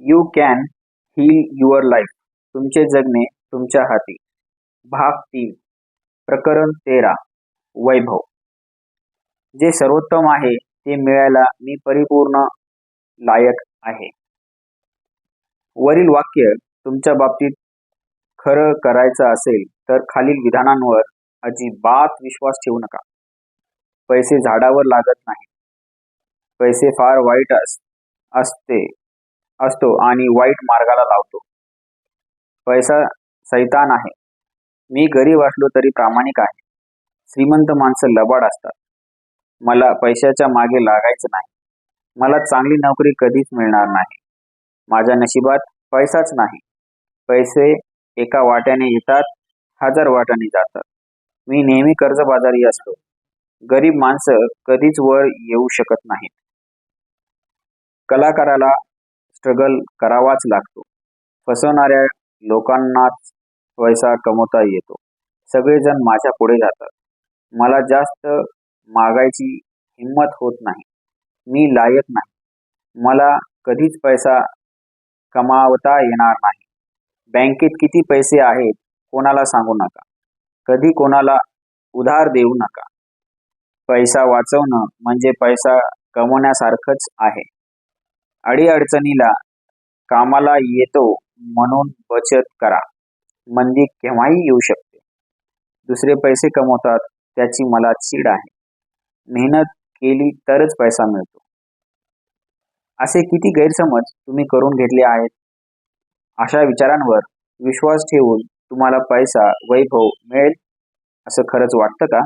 You can heal your life तुमचे जगणे तुमच्या हाती. भाग तीन. प्रकरण तेरा. वैभव. जे सर्वोत्तम आहे ते मिळायला मी परिपूर्ण लायक आहे. वरील वाक्य तुमच्या बाबतीत खरं करायचं असेल तर खालील विधानांवर अजिबात विश्वास ठेवू नका. पैसे झाडावर लागत नाही पैसे फार वाईट अस असते. असतो आणि वाईट मार्गाला लावतो. पैसा सैतान आहे. मी गरीब असलो तरी प्रामाणिक आहे. श्रीमंत माणसं लबाड असतात. मला पैशाच्या मागे लागायचं नाही. मला चांगली नोकरी कधीच मिळणार नाही. माझ्या नशिबात पैसाच नाही. पैसे एका वाट्याने येतात हजार वाट्याने जातात. मी नेहमी कर्जबाजारी असतो. गरीब माणसं कधीच वर येऊ शकत नाहीत. कलाकाराला स्ट्रगल करावाच लागतो. फसवणाऱ्या लोकांनाच पैसा कमवता येतो. सगळेजण माझ्या पुढे जातात. मला जास्त मागायची हिंमत होत नाही. मी लायक नाही. मला कधीच पैसा कमावता येणार नाही. बँकेत किती पैसे आहेत कोणाला सांगू नका. कधी कोणाला उधार देऊ नका. पैसा वाचवणं म्हणजे पैसा कमवण्यासारखंच आहे. अडीअडचणीला कामाला येतो म्हणून बचत करा. मंदी केव्हाही येऊ शकते. दुसरे पैसे कमवतात त्याची मला चीड आहे. मेहनत केली तरच पैसा मिळतो. असे किती गैरसमज तुम्ही करून घेतले आहेत? अशा विचारांवर विश्वास ठेवून तुम्हाला पैसा वैभव मिळेल असं खरंच वाटतं का?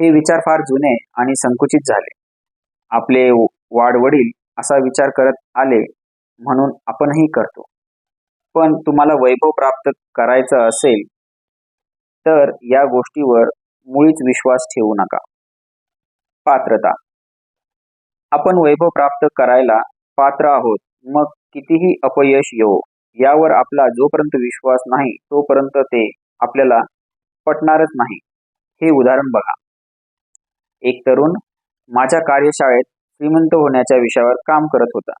हे विचार फार जुने आणि संकुचित झाले. आपले वाडवडील असा विचार करत आले म्हणून आपणही करतो. पण तुम्हाला वैभव प्राप्त करायचं असेल तर या गोष्टीवर मुळीच विश्वास ठेवू नका. पात्रता. आपण वैभव प्राप्त करायला पात्र आहोत मग कितीही अपयश येवो यावर आपला जोपर्यंत विश्वास नाही तोपर्यंत ते आपल्याला पटणारच नाही. हे उदाहरण बघा. एक तरुण माझ्या कार्यशाळेत श्रीमंत होण्याच्या विषयावर काम करत होता.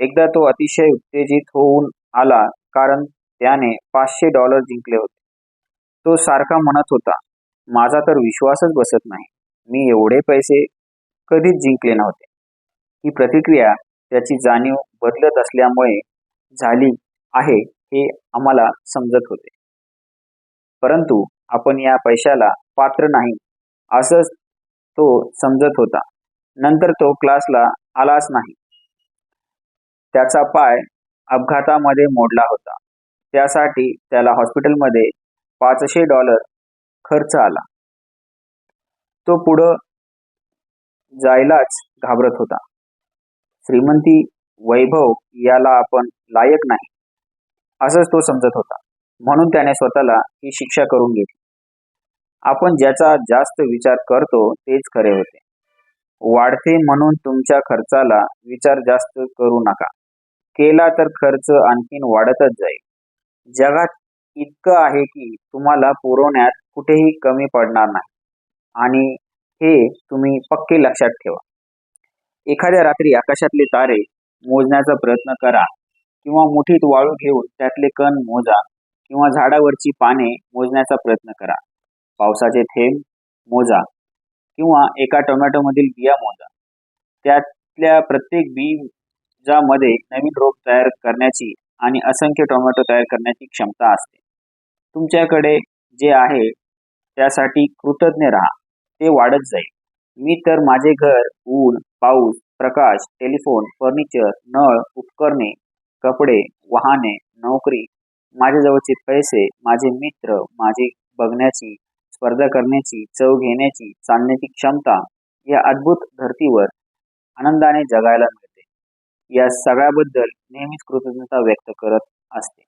एकदा तो अतिशय उत्तेजित होऊन आला कारण त्याने पाचशे डॉलर जिंकले होते. तो सारखा म्हणत होता माझा तर विश्वासच बसत नाही. मी एवढे पैसे कधीच जिंकले नव्हते. ही प्रतिक्रिया त्याची जाणीव बदलत असल्यामुळे झाली आहे हे आम्हाला समजत होते. परंतु आपण या पैशाला पात्र नाही असंच तो समजत होता. नंतर तो क्लासला आलाच नाही. त्याचा पाय अपघातामध्ये मोडला होता. त्यासाठी त्याला हॉस्पिटलमध्ये पाचशे डॉलर खर्च आला. तो पुढं जायलाच घाबरत होता. श्रीमंती वैभव याला आपण लायक नाही असंच तो समजत होता. म्हणून त्याने स्वतःला ही शिक्षा करून घेतली. आपण ज्याचा जास्त विचार करतो तेच खरे होते. वाढते म्हणून तुमच्या खर्चाला विचार जास्त करू नका. केला तर खर्च आणखीन वाढतच जाईल. जगात इतकं आहे की तुम्हाला पुरवण्यात कुठेही कमी पडणार नाही. आणि हे तुम्ही पक्के लक्षात ठेवा. एखाद्या रात्री आकाशातले तारे मोजण्याचा प्रयत्न करा किंवा मुठीत वाळू घेऊन त्यातले कण मोजा किंवा झाडावरची पाने मोजण्याचा प्रयत्न करा. पावसाचे थेंब मोजा किंवा एका टोमॅटोमधील बिया मोजा. त्यातल्या प्रत्येक बी ज्यामध्ये नवीन रोप तयार करण्याची आणि असंख्य टोमॅटो तयार करण्याची क्षमता असते. तुमच्याकडे जे आहे त्यासाठी कृतज्ञ राहा. ते वाढत जाईल. मी तर माझे घर ऊन पाऊस प्रकाश टेलिफोन फर्निचर नळ उपकरणे कपडे वाहने नोकरी माझ्याजवळचे पैसे माझे मित्र माझे बघण्याची स्पर्धा करण्याची चव घेण्याची चालण्याची क्षमता या अद्भुत धर्तीवर आनंदाने जगायला मिळेल. या सगळ्याबद्दल नेहमीच कृतज्ञता व्यक्त करत असते.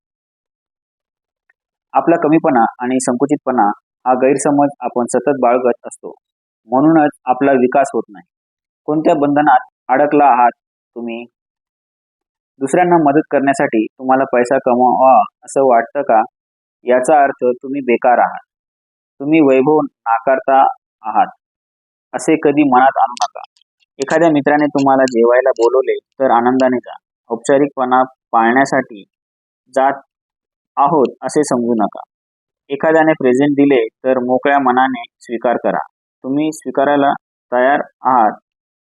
आपला कमीपणा आणि संकुचितपणा हा गैरसमज आपण सतत बाळगत असतो. म्हणूनच आपला विकास होत नाही. कोणत्या बंधनात अडकला आहात तुम्ही? दुसऱ्यांना मदत करण्यासाठी तुम्हाला पैसा कमवा असं वाटतं का? याचा अर्थ तुम्ही बेकार आहात. तुम्ही वैभव नाकारता आहात. असे कधी मनात आणू नका. एखाद्या मित्राने तुम्हाला जेवायला बोलवले तर आनंदाने जा. औपचारिकपणा पाळण्यासाठी जात आहोत असे समजू नका. एखाद्याने प्रेझेंट दिले तर मोकळ्या मनाने स्वीकार करा. तुम्ही स्वीकारायला तयार आहात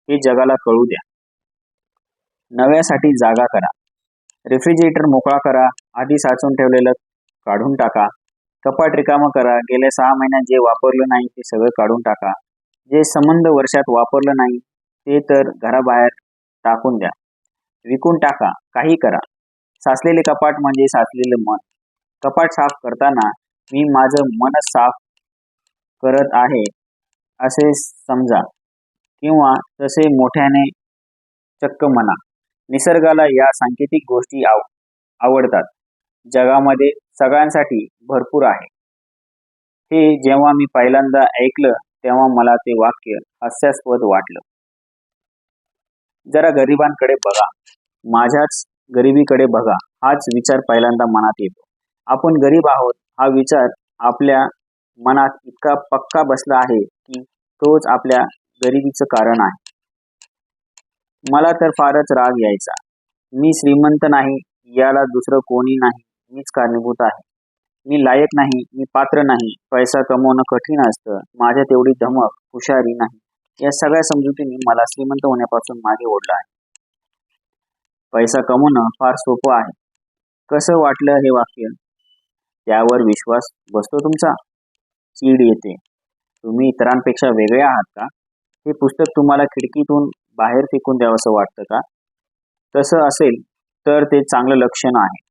हे जगाला कळू द्या. नव्यासाठी जागा करा. रेफ्रिजरेटर मोकळा करा. आधी साचून ठेवलेलं काढून टाका. कपाट रिकामं करा. गेल्या सहा महिन्यात जे वापरलं नाही ते सगळं काढून टाका. जे संबंध वर्षात वापरलं नाही ते तर घराबाहेर टाकून द्या. विकून टाका काही करा. साचलेले कपाट म्हणजे साचलेलं मन. कपाट साफ करताना मी माझं मन साफ करत आहे असे समजा. किंवा तसे मोठ्याने चक्क म्हणा. निसर्गाला या सांकेतिक गोष्टी आव आवडतात. जगामध्ये सगळ्यांसाठी भरपूर आहे. हे जेव्हा मी पहिल्यांदा ऐकलं तेव्हा मला ते वाक्य हास्यास्पद वाटलं. जरा गरिबांकडे बघा. माझ्याच गरिबीकडे बघा. हाच विचार पहिल्यांदा मनात येतो. आपण गरीब आहोत. हा विचार आपल्या मनात इतका पक्का बसला आहे की तोच आपल्या गरिबीचं कारण आहे. मला तर फारच राग यायचा. मी श्रीमंत नाही. याला दुसरं कोणी नाही. मीच कारणीभूत आहे. मी लायक नाही. मी पात्र नाही. पैसा कमवणं कठीण असतं. माझ्या तेवढी धमक हुशारी नाही. या सगळ्या समजुतीने मला श्रीमंत होण्यापासून मागे ओढलं आहे. पैसा कमवणं फार सोपं आहे. कसं वाटलं हे वाक्य? त्यावर विश्वास बसतो तुमचा? चीड येते. तुम्ही इतरांपेक्षा वेगळे आहात का? हे पुस्तक तुम्हाला खिडकीतून बाहेर फेकून द्यावंसं वाटतं का? तसं असेल तर ते चांगलं लक्षण आहे.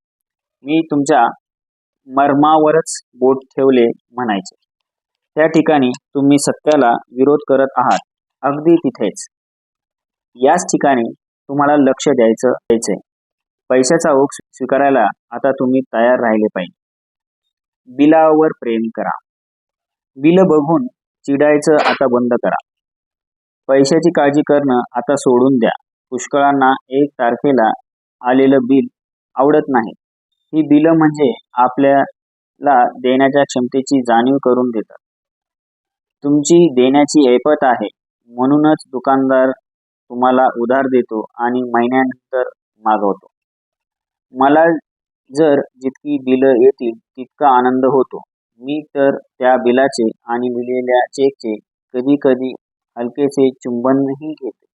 मी तुमच्या मर्मावरच बोट ठेवले म्हणायचे. त्या ठिकाणी तुम्ही सत्याला विरोध करत आहात. अगदी तिथेच. याच ठिकाणी तुम्हाला लक्ष द्यायचं द्यायचंय पैशाचा ओघ स्वीकारायला आता तुम्ही तयार राहिले पाहिजे. बिलावर प्रेम करा. बिल बघून चिडायचं आता बंद करा. पैशाची काळजी करणं आता सोडून द्या. पुष्कळांना एक तारखेला आलेलं बिल आवडत नाही. ही बिलं म्हणजे आपल्याला देण्याच्या क्षमतेची जाणीव करून देतात तुमची देण्याची ऐपत आहे. म्हणूनच दुकानदार तुम्हाला उधार देतो आणि महिन्यानंतर मागवतो. मला जर जितकी बिलं येतील तितका आनंद होतो. मी तर त्या बिलाचे आणि लिहिलेल्या चेकचे कधी कधी हलकेसे चुंबनही घेते.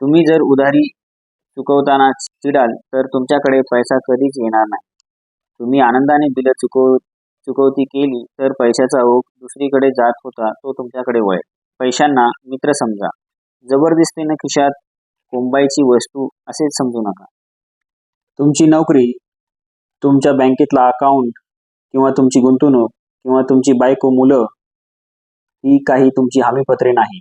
तुम्ही जर उधारी चुकवताना चिडाल तर तुमच्याकडे पैसा कधीच येणार नाही. तुम्ही आनंदाने बिलं चुकव चुकवती केली तर पैशाचा ओघ दुसरीकडे जात होता तो तुमच्याकडे वळेल. पैशांना मित्र समजा. जबरदस्तीनं खिशात कोंबायची वस्तू असेच समजू नका. तुमची नोकरी तुमच्या बँकेतला अकाउंट किंवा तुमची गुंतवणूक किंवा तुमची बायको मुलं ही काही तुमची हमीपत्रे नाही.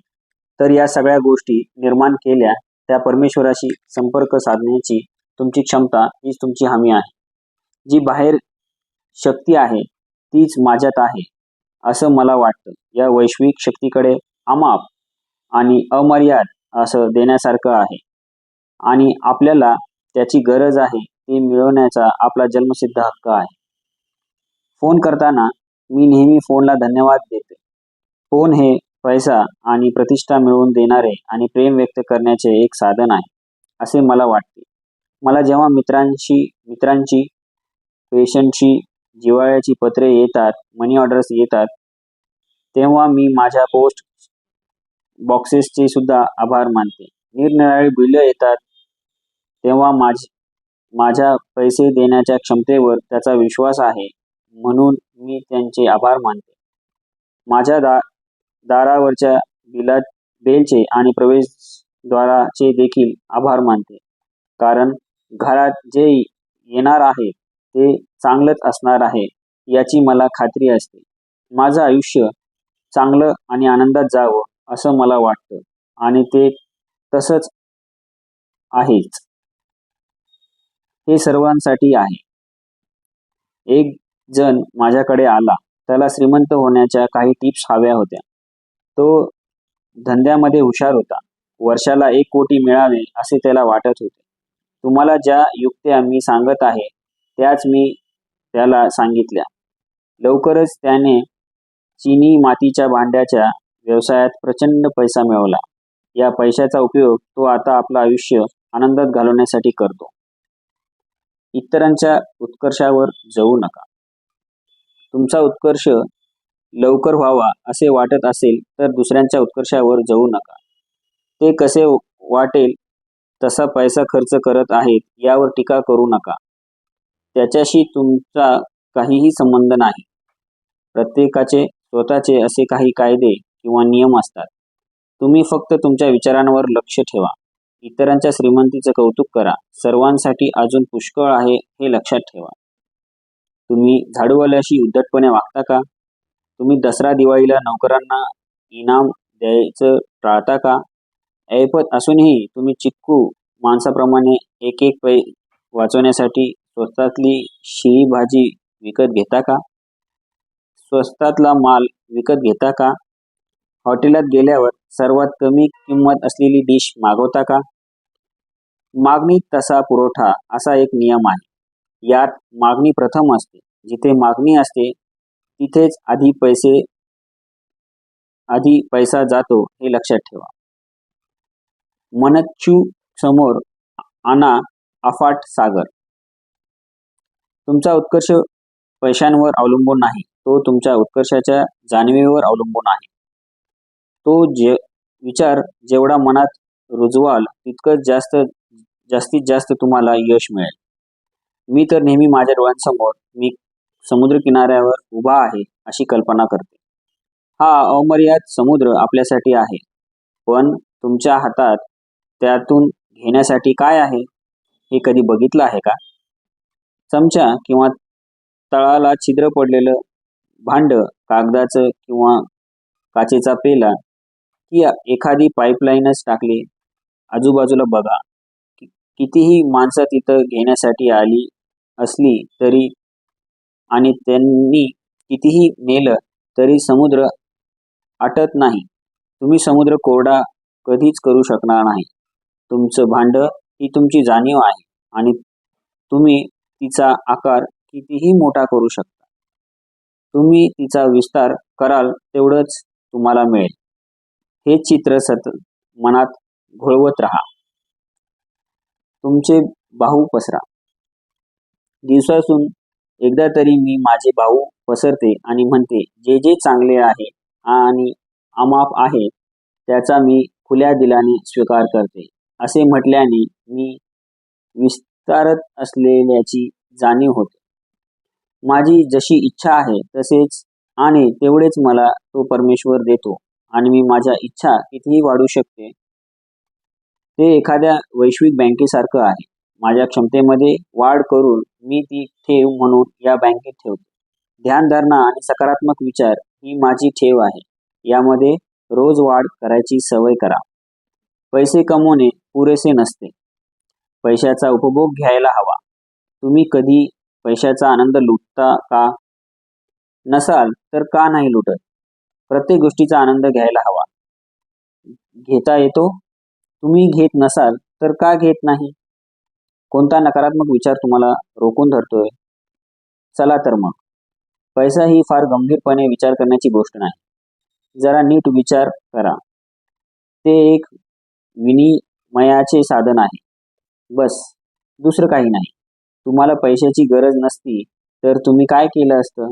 तर या सगळ्या गोष्टी निर्माण केल्या त्या परमेश्वराशी संपर्क साधण्याची तुमची क्षमता हीच तुमची हमी आहे. जी बाहेर शक्ती आहे तीच माझ्यात आहे असं मला वाटतं. या वैश्विक शक्तीकडे अमाप आणि अमर्याद असं देण्यासारखं आहे. आणि आपल्याला त्याची गरज आहे ते मिळवण्याचा आपला जन्मसिद्ध हक्क आहे. फोन करताना मी नेहमी फोनला धन्यवाद देते. फोन हे पैसा आणि प्रतिष्ठा मिळवून देणारे आणि प्रेम व्यक्त करण्याचे एक साधन आहे असे मला वाटते. मला जेव्हा मित्रांशी मित्रांची पेशंटची जिव्हाळ्याची पत्रे येतात मनी ऑर्डर्स येतात तेव्हा मी माझ्या पोस्ट बॉक्सेसचे सुद्धा आभार मानते. निरनिराळी बिलं येतात तेव्हा माझ माझ्या पैसे देण्याच्या क्षमतेवर त्याचा विश्वास आहे म्हणून मी त्यांचे आभार मानते. माझ्या दा दारावरच्या बिला बेलचे आणि प्रवेशद्वाराचे देखील आभार मानते. कारण घरात जे येणार आहे ते चांगलंच असणार आहे याची मला खात्री असते. माझं आयुष्य चांगलं आणि आनंदात जावं असं मला वाटतं. आणि ते तसंच आहेच. हे सर्वांसाठी आहे. एक जण माझ्याकडे आला. त्याला श्रीमंत होण्याच्या काही टिप्स हव्या होत्या. तो धंद्यामध्ये हुशार होता. वर्षाला एक कोटी मिळावे असे त्याला वाटत होते. तुम्हाला ज्या युक्त्या मी सांगत आहे त्याच मी त्याला सांगितल्या. लवकरच त्याने चिनी मातीच्या भांड्याच्या व्यवसायात प्रचंड पैसा मिळवला. या पैशाचा उपयोग तो आता आपलं आयुष्य आनंदात घालवण्यासाठी करतो. इतरांच्या उत्कर्षावर जाऊ नका. तुमचा उत्कर्ष लवकर व्हावा असे वाटत असेल तर दुसऱ्यांच्या उत्कर्षावर जाऊ नका. ते कसे वाटेल तसा पैसा खर्च करत आहेत यावर टीका करू नका. त्याच्याशी तुमचा काहीही संबंध नाही. प्रत्येकाचे स्वतःचे असे काही कायदे किंवा नियम असतात. तुम्ही फक्त तुमच्या विचारांवर लक्ष ठेवा. इतरांच्या श्रीमंतीचं कौतुक करा. सर्वांसाठी अजून पुष्कळ आहे हे लक्षात ठेवा. तुम्ही झाडूवाल्याशी उद्धटपणे वागता का? तुम्ही दसरा दिवाळीला नोकरांना इनाम द्यायचं टाळता का? ऐपत असूनही तुम्ही चिक्कू माणसाप्रमाणे एक एक पै वाचवण्यासाठी स्वस्तातली शिळी भाजी विकत घेता का? स्वस्तातला माल विकत घेता का? हॉटेलात गेल्यावर सर्वात कमी किंमत असलेली डिश मागवता का? मागणी तसा पुरवठा असा एक नियम आहे. यात मागणी प्रथम असते. जिथे मागणी असते तिथेच आधी पैसे आधी पैसा जातो हे लक्षात ठेवा. मनच्चू समोर आणा अफाट सागर. तुमचा उत्कर्ष पैशांवर अवलंबून नाही. तो तुमच्या उत्कर्षाच्या जाणीवेवर अवलंबून आहे. तो जे विचार जेवढा मनात रुजवाल तितकंच जास्त जास्तीत जास्त तुम्हाला यश मिळेल. मी तर नेहमी माझ्या डोळ्यांसमोर मी समुद्र किनाऱ्यावर उभा आहे अशी कल्पना करते. हा अमर्याद समुद्र आपल्यासाठी आहे पण तुमच्या हातात त्यातून घेण्यासाठी काय आहे हे कधी बघितलं आहे का? चमचा किंवा तळाला छिद्र पडलेलं भांड कागदाचं किंवा काचेचा पेला की एखादी पाईपलाईनच टाकली आजूबाजूला बघा. कि- कितीही माणसं तिथं घेण्यासाठी आली असली तरी आणि त्यांनी कितीही नेलं तरी समुद्र आटत नाही. तुम्ही समुद्र कोरडा कधीच करू शकणार नाही. तुमचं भांड ही तुमची जाणीव आहे आणि तुम्ही तिचा आकार कितीही मोठा करू शकता. तुम्ही तिचा विस्तार कराल तेवढंच तुम्हाला मिळेल. हे चित्र सतत मनात घोळवत राहा. तुमचे बाहू पसरा. दिवसातून एकदा तरी मी माझे भाऊ पसरते आणि म्हणते जे जे चांगले आहे आणि अमाप आहे त्याचा मी खुल्या दिलाने स्वीकार करते. असे म्हटल्याने मी विस्तारत असलेल्याची जाणीव होते. माझी जशी इच्छा आहे तसेच आणि तेवढेच मला तो परमेश्वर देतो. आणि मी माझ्या इच्छा कितीही वाढू शकते ते एखाद्या वैश्विक बँकेसारखं आहे. माझ्या क्षमतेमध्ये वाढ करून मी ती ठेव म्हणून या बँकेत ठेवतो. ध्यानधारणा आणि सकारात्मक विचार ही माझी ठेव आहे. यामध्ये रोज वाढ करायची सवय करा. पैसे कमवणे पुरेसे नसते. पैशाचा उपभोग घ्यायला हवा. तुम्ही कधी पैशाचा आनंद लुटता का? नसाल तर का नाही लुटत? प्रत्येक गोष्टीचा आनंद घ्यायला हवा. घेता येतो. तुम्ही घेत नसाल तर का घेत नाही? कोणता नकारात्मक विचार तुम्हाला रोखून धरतोय? चला तर मग. पैसा ही फार गंभीरपणे विचार करण्याची गोष्ट नाही. जरा नीट विचार करा. ते एक विनिमयाचे साधन आहे. बस. दुसरं काही नाही. तुम्हाला पैशाची गरज नसती तर तुम्ही काय केलं असतं?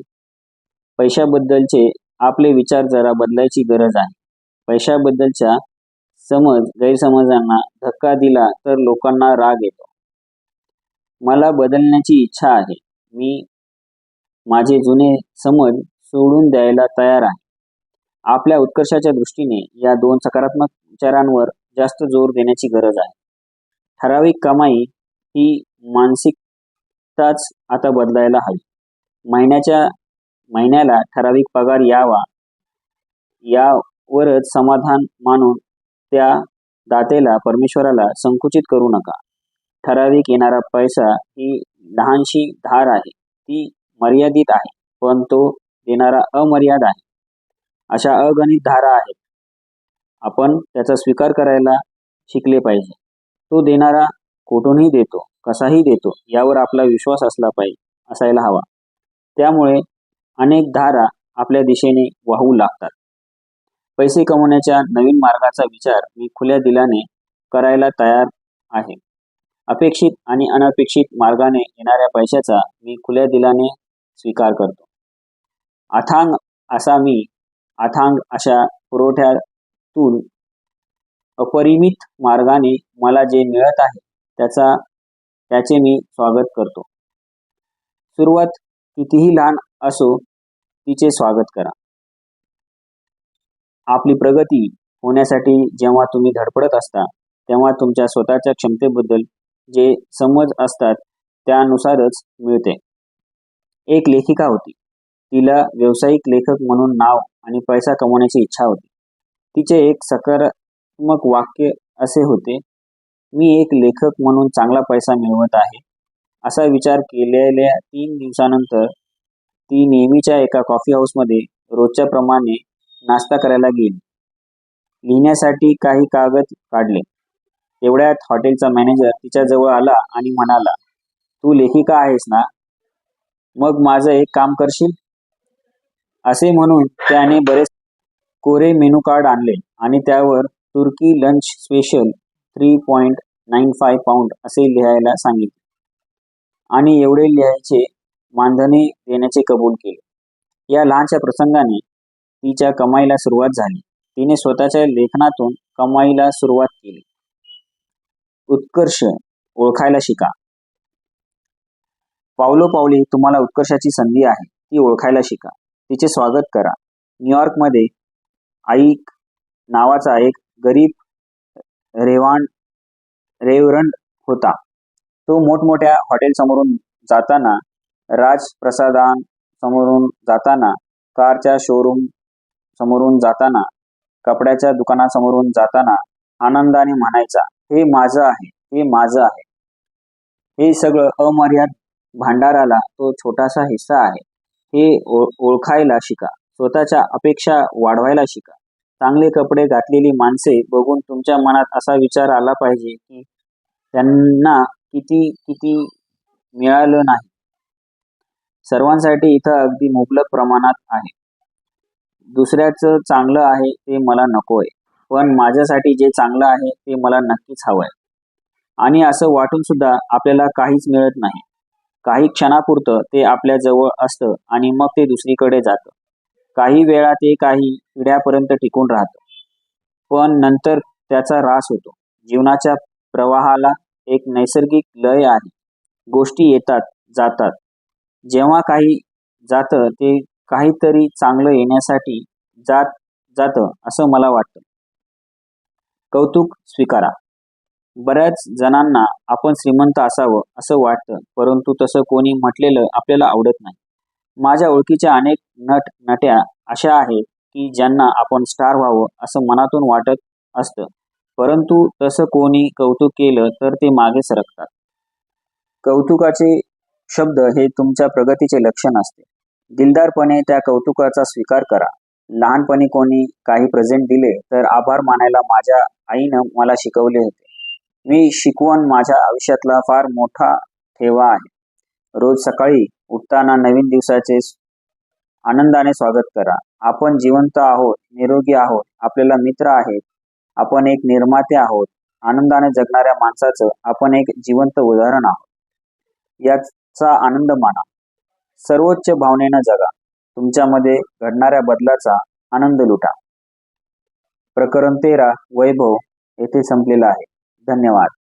पैशाबद्दलचे आपले विचार जरा बदलायची गरज आहे. पैशाबद्दलच्या समज गैरसमजांना धक्का दिला तर लोकांना राग येतो. मला बदलण्याची इच्छा आहे. मी माझे जुने समज सोडून द्यायला तयार आहे. आपल्या उत्कर्षाच्या दृष्टीने या दोन सकारात्मक विचारांवर जास्त जोर देण्याची गरज आहे. ठराविक कमाई ही मानसिकताच आता बदलायला हवी. महिन्याच्या महिन्याला ठराविक पगार यावा. यावरच समाधान मानून त्या दातेला परमेश्वराला संकुचित करू नका. ठराविक येणारा पैसा ही लहानशी धार आहे. ती मर्यादित आहे पण तो देणारा अमर्याद आहे. अशा अगणित धारा आहेत. आपण त्याचा स्वीकार करायला शिकले पाहिजे. तो देणारा कुठूनही देतो कसाही देतो यावर आपला विश्वास असला पाहिजे असायला हवा. त्यामुळे अनेक धारा आपल्या दिशेने वाहू लागतात. पैसे कमवण्याच्या नवीन मार्गाचा विचार मी खुल्या दिलाने करायला तयार आहे. अपेक्षित आणि अनपेक्षित मार्गाने येणाऱ्या पैशाचा मी खुल्या दिलाने स्वीकार करतो. अथांग असा मी अथांग अशा पुरवठ्यातून अपरिमित मार्गाने मला जे मिळत आहे त्याचा त्याचे मी स्वागत करतो. सुरुवात कितीही लहान असो तिचे स्वागत करा. आपली प्रगती होण्यासाठी जेव्हा तुम्ही धडपडत असता तेव्हा तुमच्या स्वतःच्या क्षमतेबद्दल जे समज असतात त्यानुसारच मिळते. एक लेखिका होती. तिला व्यावसायिक लेखक म्हणून नाव आणि पैसा कमवण्याची इच्छा होती. तिचे एक सकारात्मक वाक्य असे होते मी एक लेखक म्हणून चांगला पैसा मिळवत आहे. असा विचार केलेल्या तीन दिवसानंतर ती नेहमीच्या एका कॉफी हाऊसमध्ये रोजच्या प्रमाणे नाश्ता करायला गेली. लिहिण्यासाठी काही कागद काढले. तेवढ्यात हॉटेलचा मॅनेजर तिच्याजवळ आला आणि म्हणाला तू लेखिका आहेस ना? मग माझं एक काम करशील? असे म्हणून त्याने बरेच कोरे मेनू कार्ड आणले आणि त्यावर तुर्की lunch special three point nine five pound असे लिहायला सांगितले. आणि एवढे लिहायचे मानधने देण्याचे कबूल केले. या लहानशा प्रसंगाने तिच्या कमाईला सुरुवात झाली. तिने स्वतःच्या लेखनातून कमाईला सुरुवात केली. उत्कर्ष ओळखायला शिका. पावलोपावली तुम्हाला उत्कर्षाची संधी आहे ती ओळखायला शिका. तिचे स्वागत करा. न्यूयॉर्कमध्ये आईक नावाचा एक गरीब रेवान रेवरंड होता. तो मोठमोठ्या हॉटेलसमोरून जाताना राजप्रसादां समोरून जाताना कारच्या शोरूम समोरून जाताना कपड्याच्या दुकानासमोरून जाताना आनंदाने म्हणायचा हे माझं आहे हे माझं आहे. हे सगळं अमर्याद भांडाराला तो छोटासा हिस्सा आहे. हे ओळखायला शिका स्वतःच्या अपेक्षा वाढवायला शिका. चांगले कपडे घातलेली माणसे बघून तुमच्या मनात असा विचार आला पाहिजे की त्यांना किती किती मिळालं नाही. सर्वांसाठी इथं अगदी मुबलक प्रमाणात आहे. दुसऱ्याचं चांगलं आहे ते मला नको आहे पण माझ्यासाठी जे चांगलं आहे ते मला नक्कीच हवं आहे आणि असं वाटून सुद्धा आपल्याला काहीच मिळत नाही. काही क्षणापुरतं ते आपल्या जवळ असतं आणि मग ते दुसरीकडे जातं. काही वेळा ते काही पिढ्यापर्यंत टिकून राहतं. पण नंतर त्याचा ऱ्हास होतो. जीवनाच्या प्रवाहाला एक नैसर्गिक लय आहे. गोष्टी येतात जातात. जेव्हा काही जातं ते काहीतरी चांगलं येण्यासाठी जात जातं असं मला वाटतं. कौतुक स्वीकारा. बऱ्याच जणांना आपण श्रीमंत असावं असं वाटतं परंतु तसं कोणी म्हटलेलं आपल्याला आवडत नाही. माझ्या ओळखीच्या अनेक नट नट्या अशा आहेत की ज्यांना आपण स्टार व्हावं असं मनातून वाटत असतं. परंतु तसं कोणी कौतुक केलं तर ते मागे सरकतात. कौतुकाचे शब्द हे तुमच्या प्रगतीचे लक्षण असते. दिलदारपणे त्या कौतुकाचा स्वीकार करा. लहानपणी कोणी काही प्रेझेंट दिले तर आभार मानायला माझ्या आईनं मला शिकवले होते. मी शिकवण माझ्या आयुष्यातला फार मोठा ठेवा आहे. रोज सकाळी उठताना नवीन दिवसाचे आनंदाने स्वागत करा. आपण जिवंत आहोत निरोगी आहोत आपल्याला मित्र आहेत आपण एक निर्माते आहोत आनंदाने जगणाऱ्या माणसाचं आपण एक जिवंत उदाहरण आहोत. याचा चा आनंद माना. सर्वोच्च भावनेनं जगा. तुमच्यामध्ये घडणाऱ्या बदलाचा आनंद लुटा. प्रकरण तेरा वैभव येथे संपलेला आहे. धन्यवाद.